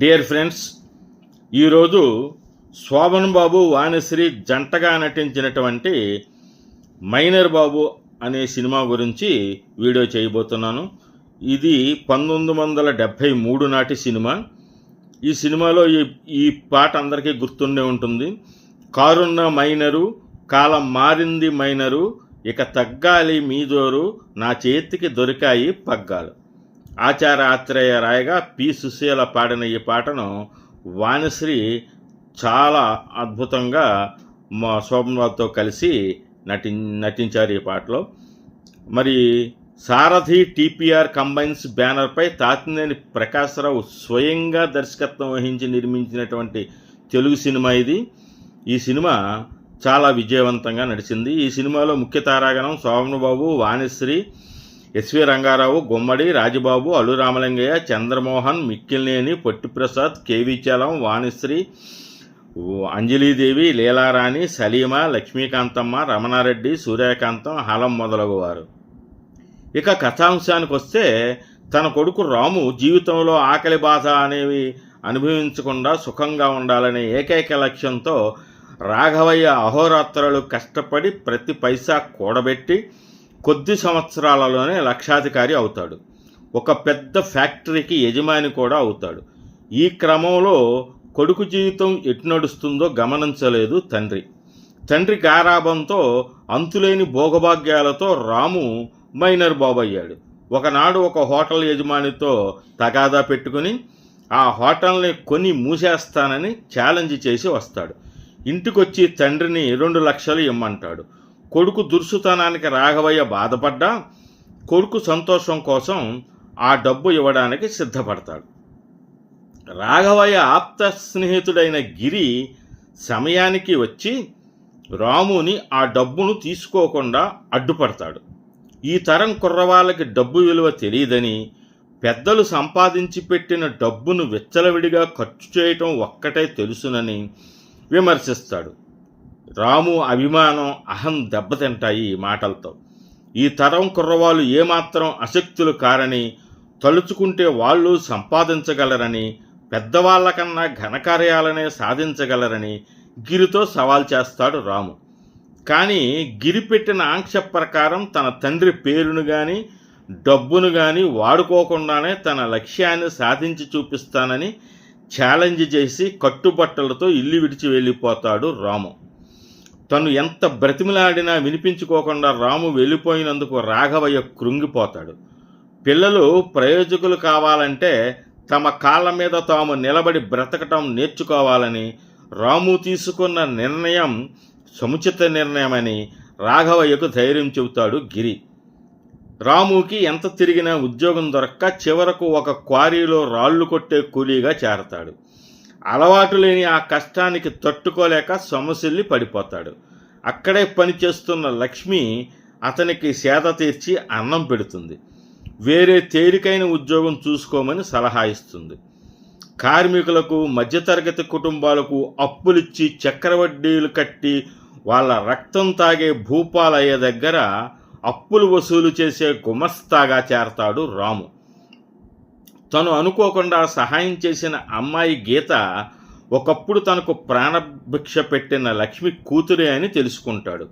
Dear friends ఈరోజు శోభన్ బాబు వాణిశ్రీ జంటగా నటించినటువంటి మైనర్ బాబు అనే సినిమా గురించి వీడియో చేయబోతున్నాను. ఇది పంతొమ్మిది వందల డెబ్భై మూడు నాటి సినిమా. ఈ సినిమాలో ఈ ఈ పాట అందరికీ గుర్తుండే ఉంటుంది. కారున్న మైనరు కాలం మారింది మైనరు ఇక తగ్గాలి మీజోరు నా చేతికి దొరికాయి పగ్గాలు. ఆచార ఆత్రేయ రాయగా పి. సుశీల పాడిన ఈ పాటను వాణిశ్రీ చాలా అద్భుతంగా మా శోభన్బాబుతో కలిసి నటి నటించారు ఈ పాటలో. మరి సారథి టీపీఆర్ కంబైన్స్ బ్యానర్పై తాతినేని ప్రకాశ్రావు స్వయంగా దర్శకత్వం వహించి నిర్మించినటువంటి తెలుగు సినిమా ఇది. ఈ సినిమా చాలా విజయవంతంగా నడిచింది. ఈ సినిమాలో ముఖ్య తారాగణం శోభనబాబు వాణిశ్రీ ఎస్వి రంగారావు గుమ్మడి రాజబాబు అల్లు రామలింగయ్య చంద్రమోహన్ మిక్కిలినేని పొట్టిప్రసాద్ కేవీచలం వాణిశ్రీ అంజలీదేవి లీలారాణి సలీమా లక్ష్మీకాంతమ్మ రమణారెడ్డి సూర్యకాంతం హలం మొదలగువారు. ఇక కథాంశానికి వస్తే తన కొడుకు రాము జీవితంలో ఆకలి బాధ అనేవి అనుభవించకుండా సుఖంగా ఉండాలనే ఏకైక లక్ష్యంతో రాఘవయ్య అహోరాత్రలు కష్టపడి ప్రతి పైసా కూడబెట్టి కొద్ది సంవత్సరాలలోనే లక్షాధికారి అవుతాడు. ఒక పెద్ద ఫ్యాక్టరీకి యజమాని కూడా అవుతాడు. ఈ క్రమంలో కొడుకు జీవితం ఎటు నడుస్తుందో గమనించలేదు తండ్రి. తండ్రి గారాభంతో అంతులేని భోగభాగ్యాలతో రాము మైనర్ బాబు అయ్యాడు ఒకనాడు ఒక హోటల్ యజమానితో తగాదా పెట్టుకుని ఆ హోటల్ని కొని మూసేస్తానని ఛాలెంజ్ చేసి వస్తాడు. ఇంటికొచ్చి తండ్రిని రెండు లక్షలు ఇమ్మంటాడు. కొడుకు దుర్సుతనానికి రాఘవయ్య బాధపడ్డా కొడుకు సంతోషం కోసం ఆ డబ్బు ఇవ్వడానికి సిద్ధపడతాడు. రాఘవయ్య ఆప్త స్నేహితుడైన గిరి సమయానికి వచ్చి రాముని ఆ డబ్బును తీసుకోకుండా అడ్డుపడతాడు. ఈ తరం కుర్రవాళ్ళకి డబ్బు విలువ తెలియదని పెద్దలు సంపాదించి పెట్టిన డబ్బును విచ్చలవిడిగా ఖర్చు చేయటం ఒక్కటే తెలుసునని విమర్శిస్తాడు. రాము అభిమానం అహం దెబ్బతింటాయి ఈ మాటలతో. ఈ తరం కుర్రవాళ్ళు ఏమాత్రం అశక్తులు కారని తలుచుకుంటే వాళ్ళు సంపాదించగలరని పెద్దవాళ్ళకన్నా ఘనకార్యాలనే సాధించగలరని గిరితో సవాల్ చేస్తాడు రాము. కానీ గిరి పెట్టిన ఆంక్ష ప్రకారం తన తండ్రి పేరును కానీ డబ్బును కానీ వాడుకోకుండానే తన లక్ష్యాన్ని సాధించి చూపిస్తానని ఛాలెంజ్ చేసి కట్టుబట్టలతో ఇల్లు విడిచి వెళ్ళిపోతాడు రాము. తను ఎంత బ్రతిమిలాడినా వినిపించుకోకుండా రాము వెళ్ళిపోయినందుకు రాఘవయ్య కృంగిపోతాడు. పిల్లలు ప్రయోజకులు కావాలంటే తమ కాళ్ళ మీద తాము నిలబడి బ్రతకటం నేర్చుకోవాలని రాము తీసుకున్న నిర్ణయం సముచిత నిర్ణయమని రాఘవయ్యకు ధైర్యం చెబుతాడు గిరి. రాముకి ఎంత తిరిగినా ఉద్యోగం దొరక్క చివరకు ఒక క్వారీలో రాళ్ళు కొట్టే కూలీగా చేరతాడు. అలవాటు లేని ఆ కష్టానికి తట్టుకోలేక సొమసిల్లి పడిపోతాడు. అక్కడే పనిచేస్తున్న లక్ష్మి అతనికి సేద తీర్చి అన్నం పెడుతుంది. వేరే తేలికైన ఉద్యోగం చూసుకోమని సలహా ఇస్తుంది. కార్మికులకు మధ్యతరగతి కుటుంబాలకు అప్పులిచ్చి చక్రవడ్డీలు కట్టి వాళ్ళ రక్తం తాగే భూపాలయ్య దగ్గర అప్పులు వసూలు చేసే గుమస్తాగా చేరతాడు రాము. తను అనుకోకుండా సహాయం చేసిన అమ్మాయి గీత ఒకప్పుడు తనకు ప్రాణభిక్ష పెట్టిన లక్ష్మి కూతురే అని తెలుసుకుంటాడు.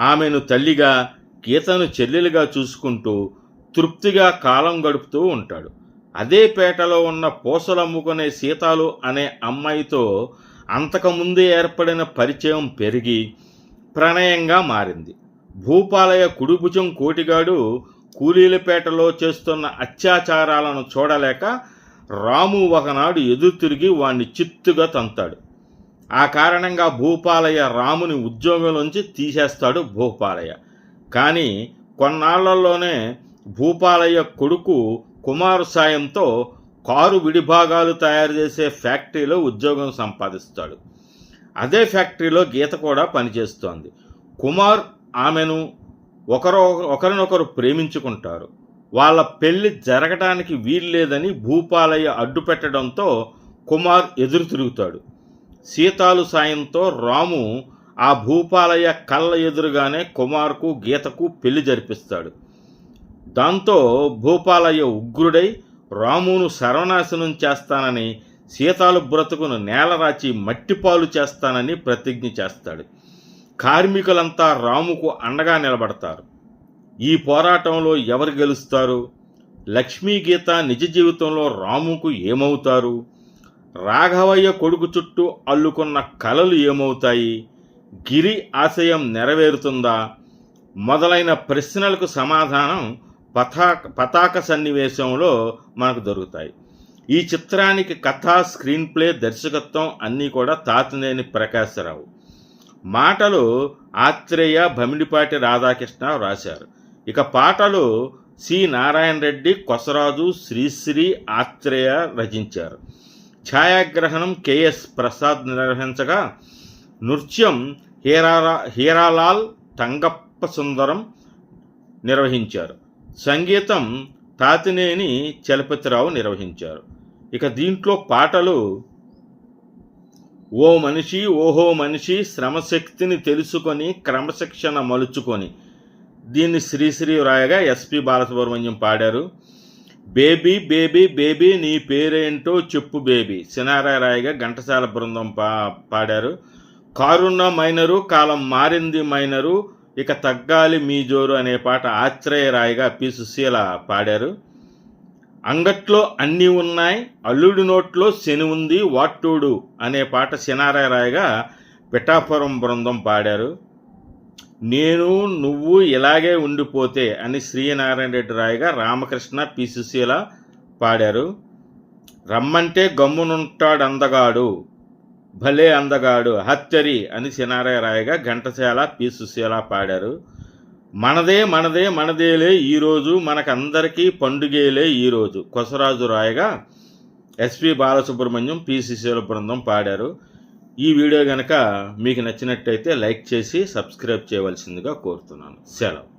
ఆమెను తల్లిగా గీతను చెల్లెలుగా చూసుకుంటూ తృప్తిగా కాలం గడుపుతూ ఉంటాడు. అదే పేటలో ఉన్న పూసలమ్ముకునే సీతాలు అనే అమ్మాయితో అంతకుముందే ఏర్పడిన పరిచయం పెరిగి ప్రణయంగా మారింది. భూపాలయ కుడిభుజం కోటిగాడు కూలీలపేటలో చేస్తున్న అత్యాచారాలను చూడలేక రాము ఒకనాడు ఎదురు తిరిగి వాణ్ణి చిత్తుగా తంతాడు. ఆ కారణంగా భూపాలయ్య రాముని ఉద్యోగంలోంచి తీసేస్తాడు భూపాలయ్య. కానీ కొన్నాళ్ళలోనే భూపాలయ్య కొడుకు కుమారు సాయంతో కారు విడిభాగాలు తయారు చేసే ఫ్యాక్టరీలో ఉద్యోగం సంపాదిస్తాడు. అదే ఫ్యాక్టరీలో గీత కూడా పనిచేస్తోంది. కుమార్ ఆమెను ఒకరు ఒకరినొకరు ప్రేమించుకుంటారు. వాళ్ళ పెళ్ళి జరగటానికి వీల్లేదని భూపాలయ్య అడ్డుపెట్టడంతో కుమార్ ఎదురు తిరుగుతాడు. సీతాలు సాయంతో రాము ఆ భూపాలయ్య కళ్ళ ఎదురుగానే కుమార్కు గీతకు పెళ్ళి జరిపిస్తాడు. దాంతో భూపాలయ్య ఉగ్రుడై రామును సర్వనాశనం చేస్తానని సీతాలు బ్రతుకును నేలరాచి మట్టిపాలు చేస్తానని ప్రతిజ్ఞ చేస్తాడు. కార్మికులంతా రాముకు అండగా నిలబడతారు. ఈ పోరాటంలో ఎవరు గెలుస్తారు? లక్ష్మీ గీత నిజ జీవితంలో రాముకు ఏమవుతారు? రాఘవయ్య కొడుకు చుట్టూ అల్లుకున్న కలలు ఏమవుతాయి? గిరి ఆశయం నెరవేరుతుందా? మొదలైన ప్రశ్నలకు సమాధానం పతాక పతాక సన్నివేశంలో మనకు దొరుకుతాయి. ఈ చిత్రానికి కథ స్క్రీన్ ప్లే దర్శకత్వం అన్నీ కూడా తాతినేని ప్రకాశరావు. మాటలు ఆత్రేయ భమిడిపాటి రాధాకృష్ణ రాశారు. ఇక పాటలు సి నారాయణ రెడ్డి కొసరాజు శ్రీశ్రీ ఆత్రేయ రచించారు. ఛాయాగ్రహణం కెఎస్ ప్రసాద్ నిర్వహించగా నృత్యం హీరారా హీరాలాల్ తంగప్ప సుందరం నిర్వహించారు. సంగీతం తాతినేని చలపతిరావు నిర్వహించారు. ఇక దీంట్లో పాటలు ఓ మనిషి ఓహో మనిషి శ్రమశక్తిని తెలుసుకొని క్రమశిక్షణ మలుచుకొని. దీన్ని శ్రీశ్రీ రాయగా ఎస్పి బాలసుబ్రహ్మణ్యం పాడారు. బేబీ బేబీ బేబీ నీ పేరేంటో చెప్పు బేబీ. సినారాయ రాయగా ఘంటసాల బృందం పా పాడారు. కారున్న మైనరు కాలం మారింది మైనరు ఇక తగ్గాలి మీ జోరు అనే పాట ఆశ్రయ రాయగా పి సుశీల పాడారు. అంగట్లో అన్నీ ఉన్నాయి అల్లుడి నోట్లో శని ఉంది వాట్టూడు అనే పాట సినారాయ రాయగా పిఠాపురం బృందం పాడారు. నేను నువ్వు ఇలాగే ఉండిపోతే అని శ్రీనారాయణ రెడ్డి రాయగా రామకృష్ణ పి. సుశీల పాడారు. రమ్మంటే గమ్మునుంటాడు అందగాడు భలే అందగాడు హత్యరి అని సినారాయ రాయగా ఘంటసాల పి. సుశీల పాడారు. మనదే మనదే మనదేలే ఈరోజు మనకందరికీ పండుగేలే ఈరోజు కొసరాజు రాయగా ఎస్పి బాలసుబ్రహ్మణ్యం పిసిసిల బృందం పాడారు. ఈ వీడియో కనుక మీకు నచ్చినట్టయితే లైక్ చేసి సబ్స్క్రైబ్ చేయవలసిందిగా కోరుతున్నాను. సెలవు.